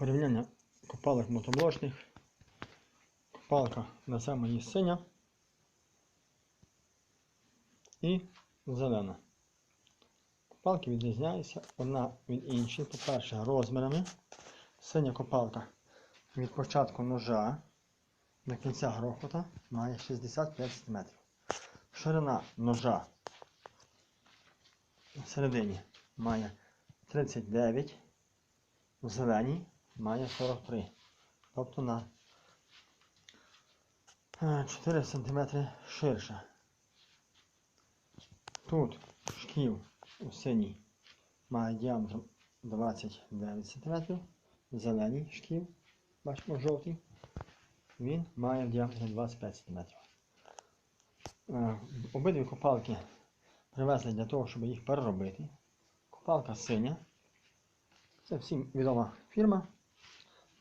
порівняння копалок мотоблочних. Копалка на саме є синя і зелена. Копалки відрізняються одна від іншої, по-перше, розмірами. Синя копалка від початку ножа до кінця грохота має 65 см. Ширина ножа всередині має 39, в зеленій має 43. Тобто на е, 4 см ширше. Тут шків у синій має діаметр 29 см, в зеленій шків, бачимо жовтий, він має діаметр 25 см. Обидві копалки привезли для того, щоб їх переробити. Копалка синя. Це всім відома фірма.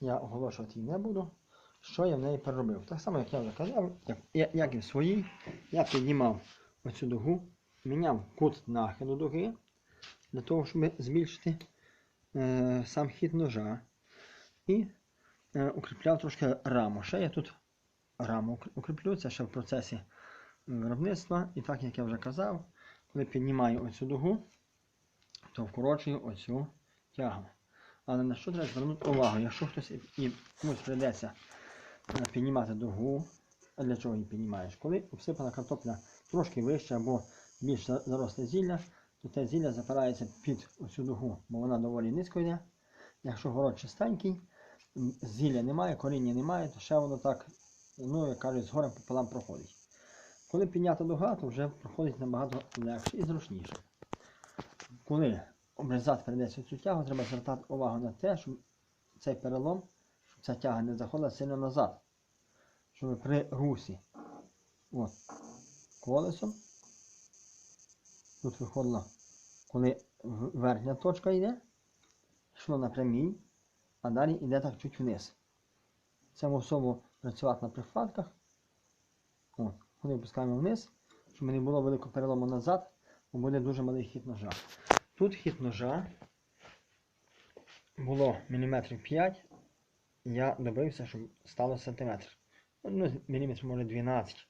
Я оголошувати її не буду. Що я в неї переробив? Так само, як я вже казав, як, і в своїй, я піднімав оцю дугу, міняв кут нахилу дуги для того, щоб збільшити е, сам хід ножа. І е, укріпляв трошки раму. Ще я тут раму укріплю, це ще в процесі виробництва. І так, як я вже казав, коли піднімаю оцю дугу, то вкорочую оцю тягу. Але на що треба звернути увагу? Якщо хтось і, комусь прийдеться е, піднімати дугу, а для чого її піднімаєш? Коли обсипана картопля трошки вище або більш за- заросле зілля, то те зілля запирається під оцю дугу, бо вона доволі низько йде. Якщо город чистенький, зілля немає, коріння немає, то ще воно так, ну як кажуть, згорем пополам проходить. Коли піднята дуга, то вже проходить набагато легше і зручніше. Коли обрізати прийдеться цю тягу, треба звертати увагу на те, щоб цей перелом, щоб ця тяга не заходила сильно назад. Щоб при русі от, колесом тут виходило, коли верхня точка йде, йшло на прямій, а далі йде так чуть вниз. Це особо працювати на прихватках. От, коли опускаємо вниз, щоб не було великого перелому назад, бо буде дуже малий хід ножа. Тут хід ножа було міліметрів 5, я добився, щоб стало сантиметр. Ну, міліметр, може 12.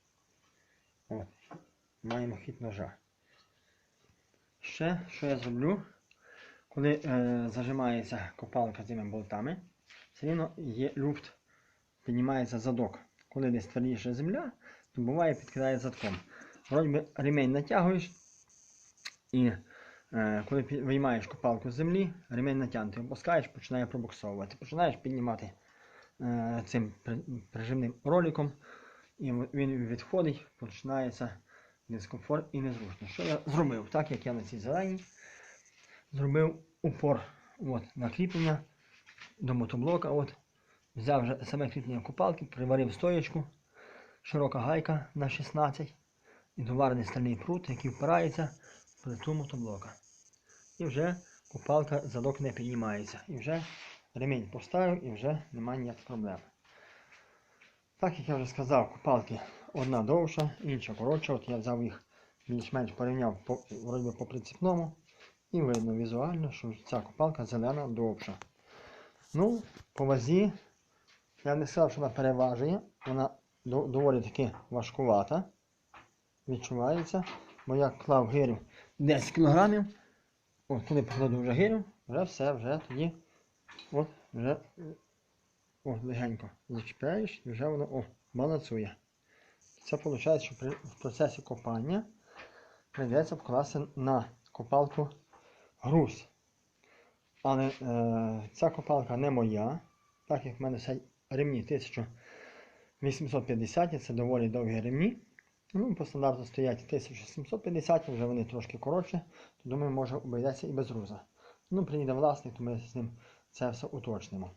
От. Маємо хід ножа. Ще, що я зроблю, коли е, зажимається копалка цими болтами, все рівно є люфт, піднімається задок. Коли десь твердіша земля, то буває підкидає задком. Вроді би ремень натягуєш і коли пі- виймаєш копалку з землі, ремень натягнутий, опускаєш, починає пробуксовувати. Починаєш піднімати е, цим при- прижимним роликом, і він відходить, починається дискомфорт і незручно. Що я зробив? Так як я на цій зеленій, зробив упор от, на кріплення до мотоблока. От, взяв вже саме кріплення копалки, приварив стоєчку, широка гайка на 16 і доварений стальний прут, який впирається плиту мотоблока. І вже копалка задок не піднімається. І вже ремінь поставив і вже немає ніяких проблем. Так як я вже сказав, копалки одна довша, інша коротша. От я взяв їх більш-менш порівняв по, по прицепному. І видно візуально, що ця копалка зелена довша. Ну, по вазі, я не сказав, що вона переважує, вона доволі таки важкувата. Відчувається. Бо я клав гирю 10 кг. От коли покладу вже гирю, вже все, вже тоді от вже о, легенько зачіпляєш і вже воно о, балансує. Це виходить, що при, в процесі копання прийдеться вкласти на копалку груз. Але е, ця копалка не моя, так як в мене все ремні 1850, це доволі довгі ремні. Ну, по стандарту стоять 1750, вже вони трошки коротше, то думаю, може обійдеться і без груза. Ну, приїде власник, то ми з ним це все уточнимо.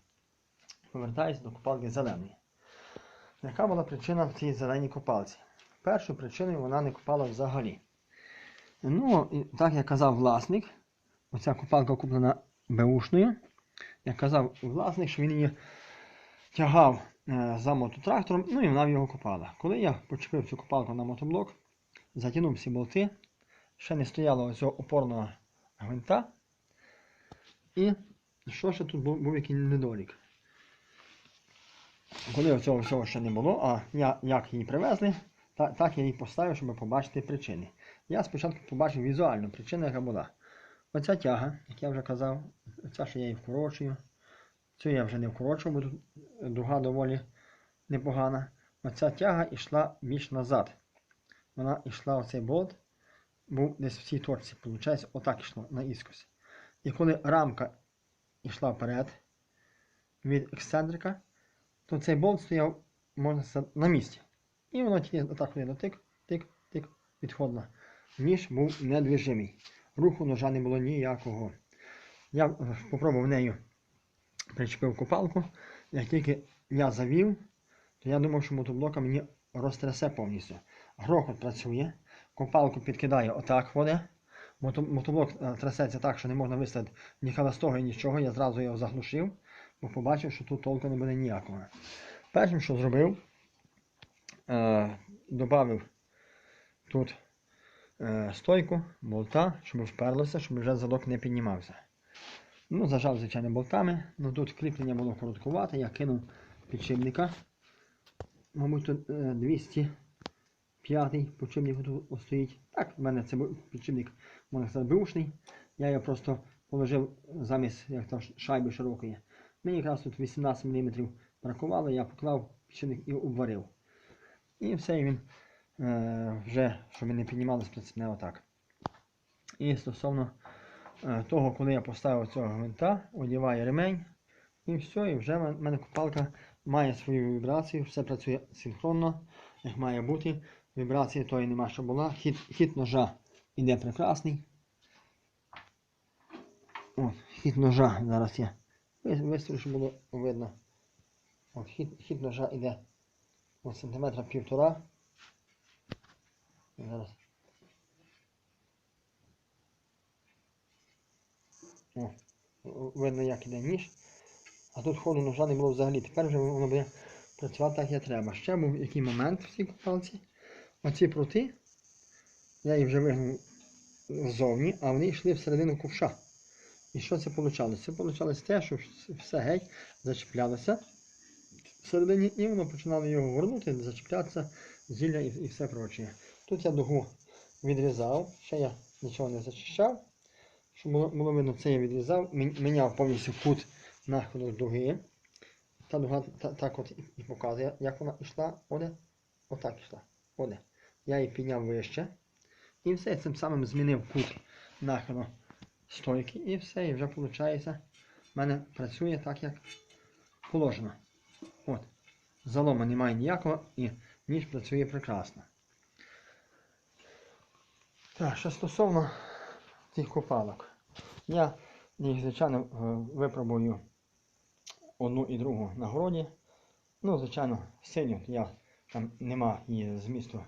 Повертаюся до копалки зеленої. Яка була причина в цій зеленій копалці? Першою причиною вона не копала взагалі. Ну, так як казав власник, оця копалка куплена беушною. Як казав власник, що він її тягав за мототрактором, ну і вона в його копала. Коли я почепив цю копалку на мотоблок, затягнув всі болти, ще не стояло цього опорного гвинта, і що ще тут був, був який недолік? Коли цього всього ще не було, а я, як її привезли, та, так я її поставив, щоб побачити причини. Я спочатку побачив візуальну причину, яка була. Оця тяга, як я вже казав, ця, що я її вкорочую. Цю я вже не вкорочував, бо тут дуга доволі непогана. Оця тяга йшла більш назад. Вона йшла оцей болт, був десь в цій точці, виходить, отак йшло на іскос. І коли рамка йшла вперед від ексцентрика, то цей болт стояв, можна сказати, на місці. І воно тільки отак ходило тик, тик, тик, відходило. Ніж був недвижимий. Руху ножа не було ніякого. Я е, попробував нею причепив копалку. Як тільки я завів, то я думав, що мотоблока мені розтрясе повністю. Грохот працює, копалку підкидає отак води. Мотоблок е, трясеться так, що не можна виставити ні холостого, нічого. Я зразу його заглушив, бо побачив, що тут толку не буде ніякого. Першим, що зробив, е, додав тут е, стойку, болта, щоб вперлося, щоб вже задок не піднімався. Ну, зажав, звичайно, болтами. Ну тут кріплення було короткувате, я кинув підшипника. Мабуть, тут е, 205 підшипник тут стоїть. Так, в мене це підшипник, можна бушний. Я його просто положив замість як то, шайби широкої. Мені якраз тут 18 мм бракувало, я поклав підшипник і обварив. І все, він е, вже, щоб він не піднімалося, прицепне отак. І стосовно е, того, коли я поставив цього гвинта, одіваю ремень, і все, і вже в мене купалка має свою вібрацію, все працює синхронно, як має бути. Вібрації тої нема, що була. Хід, хід ножа іде прекрасний. От, хід ножа зараз я вис- виставлю, щоб було видно. От, хід, хід ножа от сантиметра півтора. Зараз. О, видно, як іде ніж. А тут ходу ножа не було взагалі. Тепер вже воно буде працювати так, як треба. Ще був який момент в цій купалці. Оці прути, я їх вже вигнув ззовні, а вони йшли всередину ковша. І що це вийшло? Це вийшло те, що все геть зачіплялося всередині, і воно починало його горнути, зачіплятися, зілля і, і все проче. Тут я дугу відрізав, ще я нічого не зачищав. Було видно, це я відрізав, міняв повністю кут нахилу дуги. Та дуга та, так от і показує, як вона йшла, оде, отак йшла. Оде. Я її підняв вище. І все, цим самим змінив кут нахилу стойки. І все, і вже виходить, в мене працює так, як положено. От. Залома немає ніякого і ніж працює прекрасно. Так, що стосовно цих копалок. Я їх, звичайно, е, випробую одну і другу на городі. Ну, звичайно, синю я там нема її змісту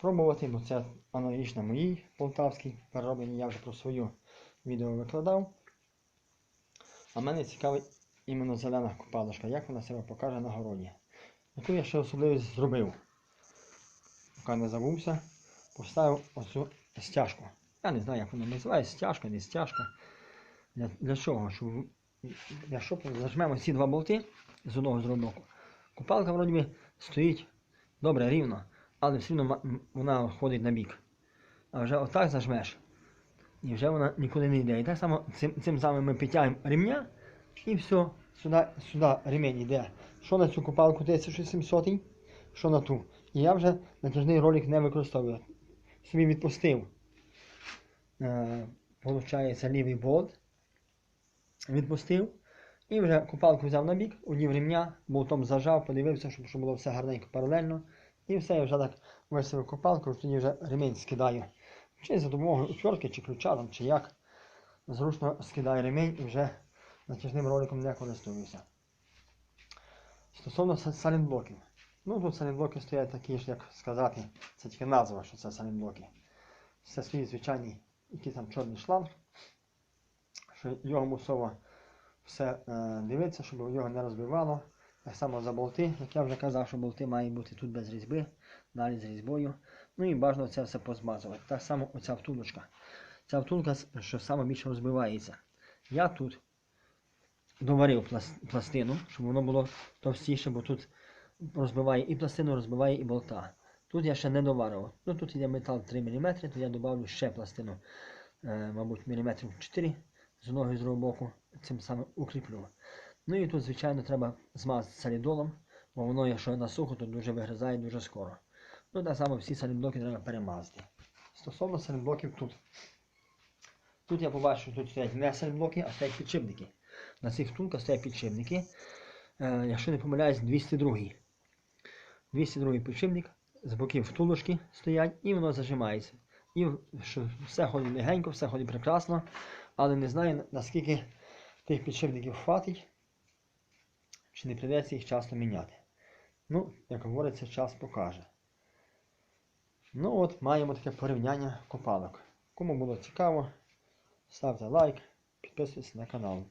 пробувати, бо це аналогічно моїй полтавській переробленій, я вже про свою відео викладав. А мене цікавить іменно зелена копалочка, як вона себе покаже на городі. Яку я ще особливість зробив. Поки не забувся, поставив оцю стяжку. Я не знаю, як вона називається, стяжка, не стяжка. Для, для чого? Щоб, якщо зажмемо ці два болти з одного з боку, купалка вроді би стоїть добре, рівно, але все одно вона ходить на бік. А вже отак зажмеш, і вже вона нікуди не йде. І так само цим, цим самим ми підтягуємо ремня, і все, сюди, сюди ремінь йде. Що на цю купалку 1700, що на ту. І я вже натяжний ролик не використовую. Собі відпустив. Е, Получається лівий болт. Відпустив. І вже купалку взяв на бік, одів ремня, болтом зажав, подивився, щоб, щоб було все гарненько паралельно. І все, я вже так виставив копалку, тоді вже ремінь скидаю. Чи за допомогою отвертки, чи ключа, там, чи як. Зручно скидаю ремінь і вже натяжним роликом не користуюся. Стосовно са- салінблоків. Ну тут салінблоки стоять такі ж, як сказати, це тільки назва, що це салінблоки. Це свій звичайний якийсь там чорний шланг, що його мусово все е, дивитися, щоб його не розбивало. Так само за болти, як я вже казав, що болти мають бути тут без різьби, далі з різьбою. Ну і бажано це все позмазувати. Так само оця втулочка. Ця втулка, що саме більше розбивається. Я тут доварив пластину, щоб воно було товстіше, бо тут розбиває і пластину, розбиває і болта. Тут я ще не доварив. Ну тут йде метал 3 мм, то я додавлю ще пластину, е, мабуть, міліметрів 4 з і з другого боку, цим самим укріплю. Ну і тут, звичайно, треба змазати солідолом, бо воно, якщо на сухо, то дуже вигризає дуже скоро. Ну так само всі солідблоки треба перемазати. Стосовно солідблоків тут. Тут я побачив, що тут стоять не солідблоки, а стоять підшипники. На цих втулках стоять підшипники. Е, якщо не помиляюсь, 202. 202 підшипник, з боків втулочки стоять і воно зажимається. І все ходить легенько, все ходить прекрасно, але не знаю наскільки тих підшипників хватить, чи не прийдеться їх часто міняти. Ну, як говориться, час покаже. Ну от, маємо таке порівняння копалок. Кому було цікаво, ставте лайк, підписуйтесь на канал.